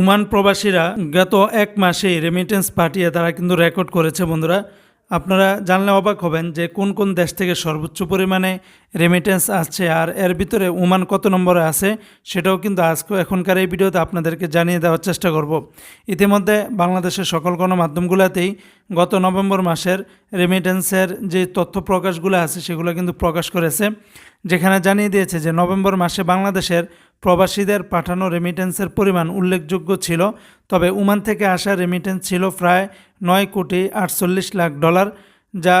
উমান প্রবাসীরা গত এক মাসে রেমিটেন্স পাঠিয়ে তারা কিন্তু রেকর্ড করেছে বন্ধুরা। আপনারা জানলে অবাক হবেন যে কোন কোন দেশ থেকে সর্বোচ্চ পরিমাণে রেমিটেন্স আসছে আর এর ভিতরে উমান কত নম্বরে আছে সেটাও কিন্তু আজকে এখনকার এই ভিডিওতে আপনাদেরকে জানিয়ে দেওয়ার চেষ্টা করব। ইতিমধ্যে বাংলাদেশের সকল গণমাধ্যমগুলোতেই গত নভেম্বর মাসের রেমিটেন্সের যে তথ্য প্রকাশগুলো আছে সেগুলো কিন্তু প্রকাশ করেছে, যেখানে জানিয়ে দিয়েছে যে নভেম্বর মাসে বাংলাদেশের প্রবাসীদের পাঠানো রেমিটেন্সের পরিমাণ উল্লেখযোগ্য ছিল, তবে উমান থেকে আসা রেমিটেন্স ছিল প্রায় নয় কোটি আটচল্লিশ লাখ ডলার, যা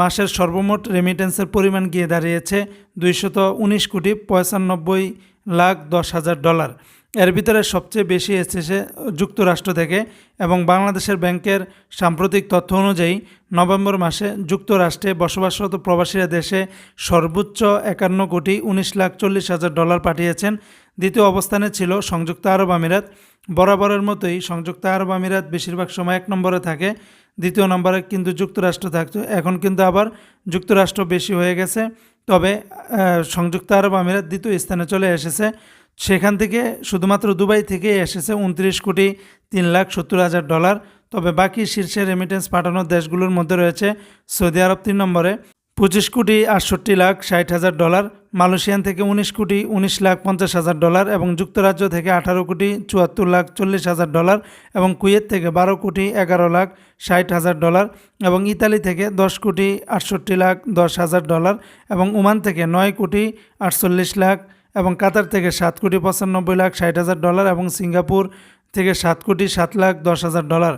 মাসের সর্বমোট রেমিটেন্সের পরিমাণ গিয়ে দাঁড়িয়েছে দুইশত উনিশ কোটি পঁচানব্বই লাখ দশ হাজার ডলার। এর ভিতরে সবচেয়ে বেশি এসেছে যুক্তরাষ্ট্র থেকে এবং বাংলাদেশের ব্যাংকের সাম্প্রতিক তথ্য অনুযায়ী নভেম্বর মাসে যুক্তরাষ্ট্রে বসবাসরত প্রবাসীরা দেশে সর্বোচ্চ একান্ন কোটি উনিশ লাখ চল্লিশ হাজার ডলার পাঠিয়েছেন দ্বিতীয় অবস্থানে ছিল সংযুক্ত আরব আমিরাত। বরাবরের মতোই সংযুক্ত আরব আমিরাত বেশিরভাগ সময় এক নম্বরে থাকে, দ্বিতীয় নম্বরে কিন্তু যুক্তরাষ্ট্র থাকতো। এখন কিন্তু আবার যুক্তরাষ্ট্র বেশি হয়ে গেছে। তবে সংযুক্ত আরব আমিরাত দ্বিতীয় স্থানে চলে এসেছে। সেখান থেকে শুধুমাত্র দুবাই থেকে এসেছে উনত্রিশ কোটি তিন লাখ সত্তর হাজার ডলার। তবে বাকি শীর্ষে রেমিটেন্স পাঠানোর দেশগুলোর মধ্যে রয়েছে সৌদি আরব তিন নম্বরে, পঁচিশ কোটি আটষট্টি লাখ ষাট হাজার ডলার। মালয়েশিয়ান থেকে উনিশ কোটি উনিশ লাখ পঞ্চাশ হাজার ডলার এবং যুক্তরাজ্য থেকে আঠারো কোটি চুয়াত্তর লাখ চল্লিশ হাজার ডলার এবং কুয়েত থেকে বারো কোটি এগারো লাখ ষাট হাজার ডলার এবং ইতালি থেকে দশ কোটি আটষট্টি লাখ দশ হাজার ডলার এবং ওমান থেকে নয় কোটি আটচল্লিশ লাখ এবং কাতার থেকে সাত কোটি পঁচানব্বই লাখ ষাট হাজার ডলার এবং সিঙ্গাপুর থেকে সাত কোটি সাত লাখ দশ হাজার ডলার।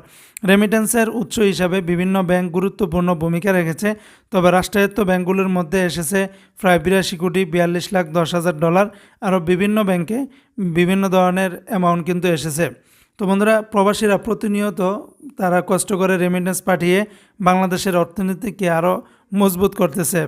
রেমিটেন্সের উৎস হিসাবে বিভিন্ন ব্যাংক গুরুত্বপূর্ণ ভূমিকা রেখেছে। তবে রাষ্ট্রায়ত্ত ব্যাংকগুলোর মধ্যে এসেছে প্রায় বিরাশি কোটি বিয়াল্লিশ লাখ দশ হাজার ডলার আরও বিভিন্ন ব্যাংকে বিভিন্ন ধরনের অ্যামাউন্ট কিন্তু এসেছে। তো বন্ধুরা, প্রবাসীরা প্রতিনিয়ত তারা কষ্ট করে রেমিটেন্স পাঠিয়ে বাংলাদেশের অর্থনীতিকে আরও মজবুত করতেছে।